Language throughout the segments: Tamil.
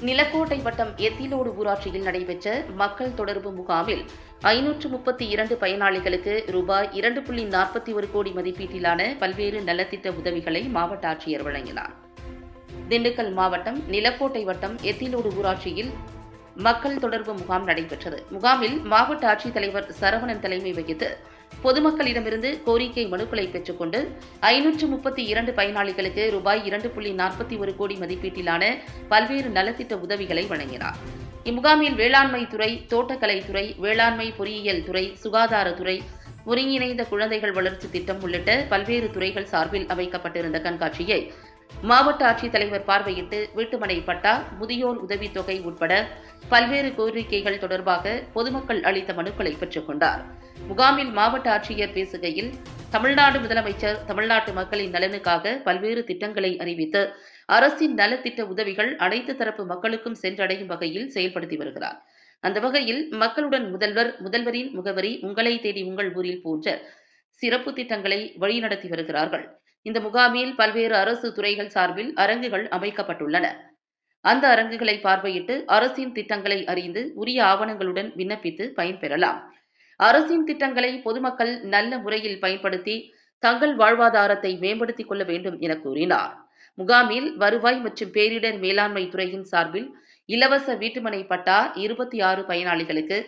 நிலக்கோட்டை வட்டம் எத்திலோடு ஊராட்சியில் நடைபெற்ற மக்கள் தொடர்பு முகாமில் ஐநூற்று முப்பத்தி இரண்டு பயனாளிகளுக்கு ரூபாய் இரண்டு புள்ளி நாற்பத்தி ஒரு கோடி மதிப்பீட்டிலான பல்வேறு நலத்திட்ட உதவிகளை மாவட்ட ஆட்சியர் வழங்கினார். திண்டுக்கல் மாவட்டம் நிலக்கோட்டை வட்டம் எத்திலோடு ஊராட்சியில் மக்கள் தொடர்பு முகாம் நடைபெற்றது. முகாமில் மாவட்ட ஆட்சித்தலைவர் சரவணன் தலைமை வகித்து பொதுமக்களிடமிருந்து கோரிக்கை மனுக்களை பெற்றுக்கொண்டு ஐநூற்று முப்பத்தி இரண்டு பயனாளிகளுக்கு ரூபாய் இரண்டு புள்ளி நாற்பத்தி ஒரு கோடி மதிப்பீட்டிலான பல்வேறு நலத்திட்ட உதவிகளை வழங்கினார். இம்முகாமில் வேளாண்மை துறை தோட்டக்கலைத்துறை வேளாண்மை பொறியியல் துறை சுகாதாரத்துறை ஒருங்கிணைந்த குழந்தைகள் வளர்ச்சி திட்டம் உள்ளிட்ட பல்வேறு துறைகள் சார்பில் அமைக்கப்பட்டிருந்த கண்காட்சியை மாவட்ட ஆட்சித்தலைவர் பார்வையிட்டு வீட்டுமனை பட்டா முதியோர் உதவித்தொகை உட்பட பல்வேறு கோரிக்கைகள் தொடர்பாக பொதுமக்கள் அளித்த மனுக்களை பெற்றுக் கொண்டார். முகாமில் மாவட்ட ஆட்சியர் பேசுகையில் தமிழ்நாடு முதலமைச்சர் தமிழ்நாட்டு மக்களின் நலனுக்காக பல்வேறு திட்டங்களை அறிவித்து அரசின் நலத்திட்ட உதவிகள் அனைத்து தரப்பு மக்களுக்கும் சென்றடையும் வகையில் செயல்படுத்தி வருகிறார். அந்த வகையில் மக்களுடன் முதல்வர் முதல்வரின் முகவரி உங்களை தேடி உங்கள் ஊரில் போன்ற சிறப்பு திட்டங்களை வழிநடத்தி வருகிறார்கள். இந்த முகாமில் பல்வேறு அரசு துறைகள் சார்பில் அரங்குகள் அமைக்கப்பட்டுள்ளன. அந்த அரங்குகளை பார்வையிட்டு அரசின் திட்டங்களை அறிந்து உரிய ஆவணங்களுடன் விண்ணப்பித்து பயன்பெறலாம் அரசின் திட்டங்களை பொதுமக்கள் நல்ல முறையில் பயன்படுத்தி தங்கள் வாழ்வாதாரத்தை மேம்படுத்திக் கொள்ள வேண்டும் என கூறினார். முகாமில் வருவாய் மற்றும் பேரிடர் மேலாண்மை துறையின் சார்பில் இலவச வீட்டுமனை பட்டா இருபத்தி ஆறு பயனாளிகளுக்கு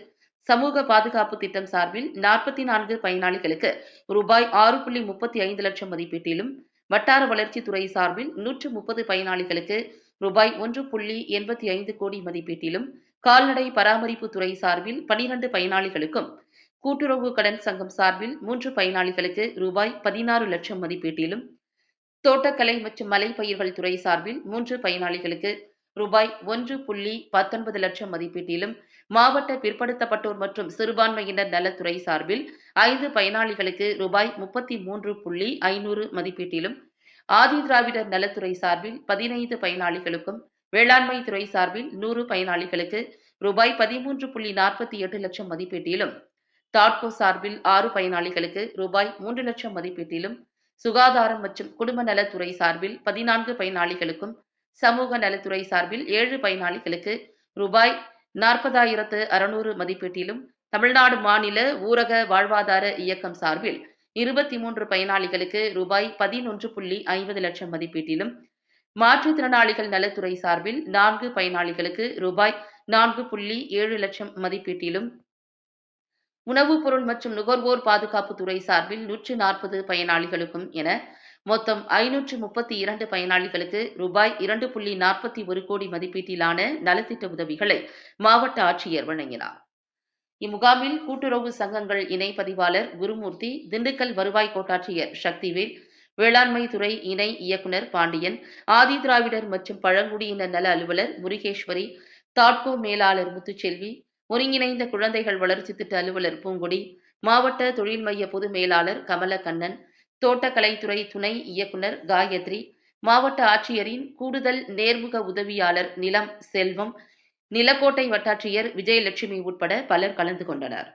சமூக பாதுகாப்பு திட்டம் சார்பில் நாற்பத்தி நான்கு பயனாளிகளுக்கு ரூபாய் ஆறு புள்ளி முப்பத்தி ஐந்து லட்சம் மதிப்பீட்டிலும் வட்டார வளர்ச்சித்துறை சார்பில் நூற்று முப்பது பயனாளிகளுக்கு ரூபாய் ஒன்று புள்ளி எண்பத்தி ஐந்து கோடி மதிப்பீட்டிலும் கால்நடை பராமரிப்பு துறை சார்பில் பனிரண்டு பயனாளிகளுக்கும் கூட்டுறவு கடன் சங்கம் சார்பில் மூன்று பயனாளிகளுக்கு ரூபாய் பதினாறு லட்சம் மதிப்பீட்டிலும் தோட்டக்கலை மற்றும் மலைப்பயிர்கள் துறை சார்பில் மூன்று பயனாளிகளுக்கு ரூபாய் ஒன்று புள்ளி பத்தொன்பது லட்சம் மதிப்பீட்டிலும் மாவட்ட பிற்படுத்தப்பட்டோர் மற்றும் சிறுபான்மையினர் நலத்துறை சார்பில் ஐந்து பயனாளிகளுக்கு ரூபாய் முப்பத்தி மூன்று புள்ளி ஐநூறு மதிப்பீட்டிலும் ஆதி திராவிடர் நலத்துறை சார்பில் பதினைந்து பயனாளிகளுக்கும் வேளாண்மை துறை சார்பில் நூறு பயனாளிகளுக்கு ரூபாய் பதிமூன்று புள்ளி நாற்பத்தி எட்டு லட்சம் மதிப்பீட்டிலும் தாட்கோ சார்பில் ஆறு பயனாளிகளுக்கு ரூபாய் மூன்று லட்சம் மதிப்பீட்டிலும் சுகாதாரம் மற்றும் குடும்ப நலத்துறை சார்பில் பதினான்கு பயனாளிகளுக்கும் சமூக நலத்துறை சார்பில் ஏழு பயனாளிகளுக்கு ரூபாய் நாற்பதாயிரத்து அறுநூறு மதிப்பீட்டிலும் தமிழ்நாடு மாநில ஊரக வாழ்வாதார இயக்கம் சார்பில் இருபத்தி மூன்று பயனாளிகளுக்கு ரூபாய் பதினொன்று புள்ளி ஐம்பது லட்சம் மதிப்பீட்டிலும் மாற்றுத்திறனாளிகள் நலத்துறை சார்பில் நான்கு பயனாளிகளுக்கு ரூபாய் நான்கு புள்ளி ஏழு லட்சம் மதிப்பீட்டிலும் உணவுப் பொருள் மற்றும் நுகர்வோர் பாதுகாப்பு துறை சார்பில் நூற்று நாற்பது பயனாளிகளுக்கும் என மொத்தம் ஐநூற்று முப்பத்தி இரண்டு பயனாளிகளுக்கு ரூபாய் இரண்டு புள்ளி நாற்பத்தி ஒரு கோடி மதிப்பீட்டிலான நலத்திட்ட உதவிகளை மாவட்ட ஆட்சியர் வழங்கினார். இம்முகாமில் கூட்டுறவு சங்கங்கள் இணை பதிவாளர் குருமூர்த்தி திண்டுக்கல் வருவாய் கோட்டாட்சியர் சக்திவேல் வேளாண்மை துறை இணை இயக்குநர் பாண்டியன் ஆதி திராவிடர் மற்றும் பழங்குடியினர் நல அலுவலர் முருகேஸ்வரி தாட்கோ மேலாளர் முத்துச்செல்வி ஒருங்கிணைந்த குழந்தைகள் வளர்ச்சி திட்ட அலுவலர் பூங்குடி மாவட்ட தொழில் மைய பொது மேலாளர் கமலக்கண்ணன் தோட்டக்கலைத்துறை துணை இயக்குனர் காயத்ரி மாவட்ட ஆட்சியரின் கூடுதல் நேர்முக உதவியாளர் நிலம் செல்வம் நிலக்கோட்டை வட்டாட்சியர் விஜயலட்சுமி உட்பட பலர் கலந்து கொண்டனர்.